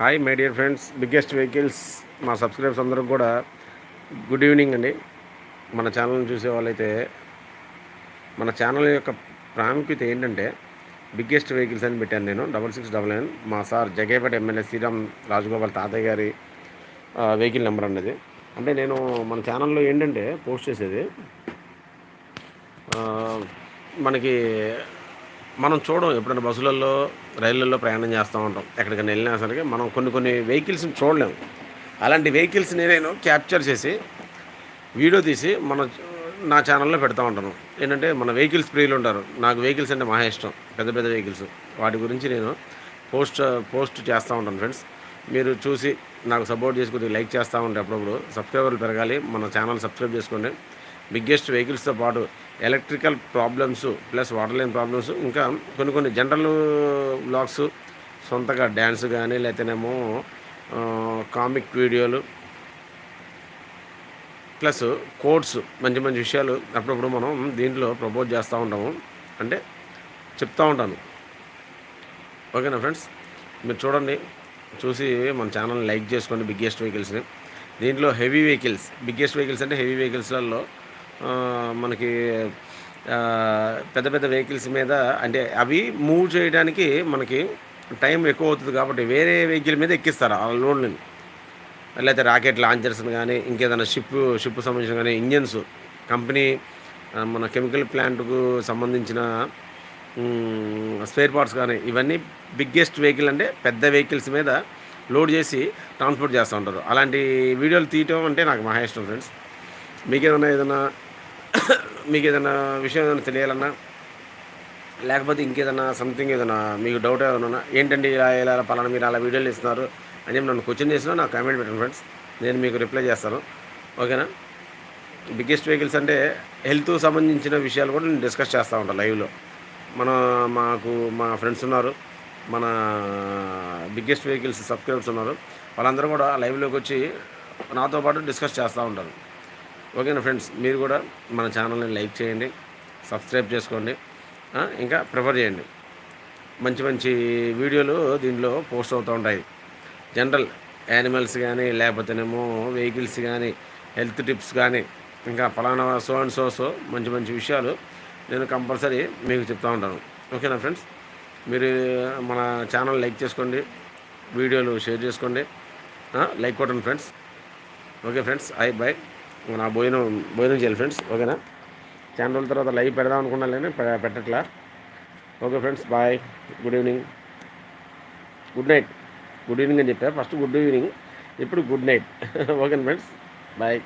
Hi my dear friends biggest vehicles మా subscribers అందరూ కూడా గుడ్ ఈవినింగ్ అండి. మన ఛానల్ని చూసే వాళ్ళైతే మన ఛానల్ యొక్క ప్రాముఖ్యత ఏంటంటే బిగ్గెస్ట్ వెహికల్స్ అని పెట్టాను నేను. డబల్ సిక్స్ డబల్ నైన్ మా సార్ జగేపేట ఎమ్మెల్యే శ్రీరామ్ రాజగోపాల్ తాతయ్య గారి వెహికల్ నెంబర్ అన్నది. అంటే నేను మన ఛానల్లో ఏంటంటే పోస్ట్ చేసేది మనకి మనం చూడం ఎప్పుడైనా బస్సులలో రైళ్ళల్లో ప్రయాణం చేస్తూ ఉంటాం. ఎక్కడికైనా వెళ్ళినా సరే మనం కొన్ని కొన్ని వెహికల్స్ని చూడలేము అలాంటి వెహికల్స్ని నేను క్యాప్చర్ చేసి వీడియో తీసి మన నా ఛానల్లో పెడతా ఉంటాను. ఏంటంటే మన వెహికల్స్ ప్రియులు ఉంటారు. నాకు వెహికల్స్ అంటే మహా ఇష్టం. పెద్ద పెద్ద వెహికల్స్. వాటి గురించి నేను పోస్ట్ పోస్ట్ చేస్తూ ఉంటాను ఫ్రెండ్స్. మీరు చూసి నాకు సపోర్ట్ చేసి కొద్దిగా లైక్ చేస్తూ ఉంటే అప్పుడప్పుడు సబ్స్క్రైబర్లు పెరగాలి. మన ఛానల్ సబ్స్క్రైబ్ చేసుకోండి. బిగ్గెస్ట్ వెహికల్స్తో పాటు electrical problems plus water line problems ఇంకా కొన్ని కొన్ని జనరల్ బ్లాగ్స్ సొంతగా డ్యాన్స్ కానీ లేకపోతేనేమో కామిక్ వీడియోలు ప్లస్ కోడ్స్ మంచి మంచి విషయాలు అప్పుడప్పుడు మనం దీంట్లో ప్రపోజ్ చేస్తూ ఉంటాము. అంటే చెప్తూ ఉంటాను. ఓకేనా ఫ్రెండ్స్? మీరు చూడండి. చూసి మన ఛానల్ని లైక్ చేసుకోండి బిగ్గెస్ట్ వెహికల్స్ని. దీంట్లో హెవీ వెహికల్స్ బిగ్గెస్ట్ వెహికల్స్ అంటే హెవీ వెహికల్స్లలో మనకి పెద్ద పెద్ద వెహికల్స్ మీద అంటే అవి మూవ్ చేయడానికి మనకి టైం ఎక్కువ అవుతుంది కాబట్టి వేరే వెహికల్ మీద ఎక్కిస్తారు ఆ లోన్లని లేకపోతే రాకెట్ లాంచర్స్ని కానీ ఇంకేదైనా షిప్ షిప్ సంబంధించిన కానీ ఇంజన్స్ కంపెనీ మన కెమికల్ ప్లాంట్కు సంబంధించిన స్పేర్ పార్ట్స్ కానీ ఇవన్నీ బిగ్గెస్ట్ వెహికల్ అంటే పెద్ద వెహికల్స్ మీద లోడ్ చేసి ట్రాన్స్పోర్ట్ చేస్తూ ఉంటారు. అలాంటి వీడియోలు తీయటం అంటే నాకు మహా ఇష్టం ఫ్రెండ్స్. మీకు ఏదైనా ఏదైనా మీకు ఏదైనా విషయం ఏదైనా తెలియాలన్నా లేకపోతే ఇంకేదైనా సంథింగ్ ఏదైనా మీకు డౌట్ ఏదైనా ఏంటండి ఇలా ఇలా ఇలా పలానా మీరు అలా వీడియోలు ఇస్తున్నారు అని చెప్పి నన్ను క్వశ్చన్ చేసినా నాకు కామెంట్ పెట్టండి ఫ్రెండ్స్ నేను మీకు రిప్లై చేస్తాను. ఓకేనా బిగ్గెస్ట్ వెహికల్స్ అంటే హెల్త్ సంబంధించిన విషయాలు కూడా నేను డిస్కస్ చేస్తూ ఉంటాను లైవ్లో మన మాకు మా ఫ్రెండ్స్ ఉన్నారు. మన బిగ్గెస్ట్ వెహికల్స్ సబ్స్క్రైబర్స్ ఉన్నారు. వాళ్ళందరూ కూడా లైవ్లోకి వచ్చి నాతో పాటు డిస్కస్ చేస్తూ ఉంటారు. ఓకేనా ఫ్రెండ్స్ మీరు కూడా మన ఛానల్ని లైక్ చేయండి సబ్స్క్రైబ్ చేసుకోండి ఇంకా ప్రిఫర్ చేయండి. మంచి మంచి వీడియోలు దీనిలో పోస్ట్ అవుతూ ఉంటాయి. జనరల్ యానిమల్స్ కానీ లేకపోతేనేమో వెహికల్స్ కానీ హెల్త్ టిప్స్ కానీ ఇంకా ఫలానా సో అండ్ సో సో మంచి మంచి విషయాలు నేను కంపల్సరీ మీకు చెప్తా ఉంటాను. ఓకేనా ఫ్రెండ్స్ మీరు మన ఛానల్ లైక్ చేసుకోండి వీడియోలు షేర్ చేసుకోండి లైక్ కొట్టండి friends. Okay friends I bye నా భోజనం భోజనం చేయాలి ఫ్రెండ్స్ ఓకేనా? చాలా రోజుల తర్వాత లైవ్ పెడదాం అనుకున్నా కానీ పె- పెట్టట్లా. Okay friends bye good evening good night good evening అని చెప్పా. ఫస్ట్ గుడ్ ఈవినింగ్ ఇప్పుడు good night okay friends bye